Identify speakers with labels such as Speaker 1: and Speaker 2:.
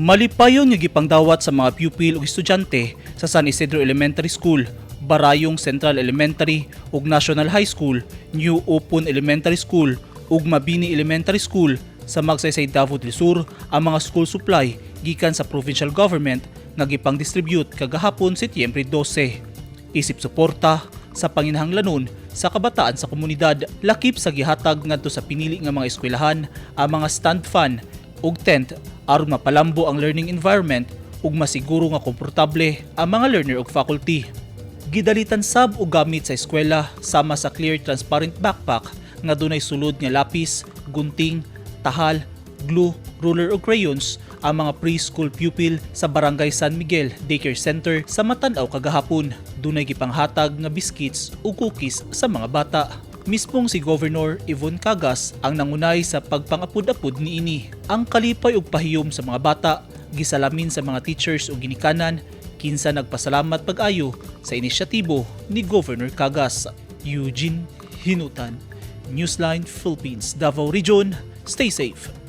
Speaker 1: Malipayon nga gipangdawat sa mga pupil ug estudyante sa San Isidro Elementary School, Barayong Central Elementary ug National High School, New Open Elementary School ug Mabini Elementary School sa Magsaysay Davao del Sur ang mga school supply gikan sa provincial government nga gipang-distribute kagahapon Setyembre 12. Isip suporta sa panginahanglanon sa kabataan sa komunidad lakip sa gihatag ngadto sa pinili nga mga eskwelahan ang mga stand fan ug tent aron mapalambo ang learning environment ug masiguro nga komportable ang mga learner ug faculty. Gidalitan sab og gamit sa eskwela sama sa clear transparent backpack nga dunay sulod nga lapis, gunting, tahal, glue, ruler ug crayons ang mga preschool pupil sa Barangay San Miguel Daycare Center sa Matanaw kagahapon. Dunay gipanghatag nga biscuits ug cookies sa mga bata. Mismong si Governor Yvonne Cagas ang nangunay sa pagpangapud-apud niini. Ang kalipay ug pahiyom sa mga bata gisalamin sa mga teachers ug ginikanan kinsa nagpasalamat pag-ayo sa inisyatibo ni Governor Cagas. Eugene Hinutan, Newsline Philippines, Davao Region. Stay safe.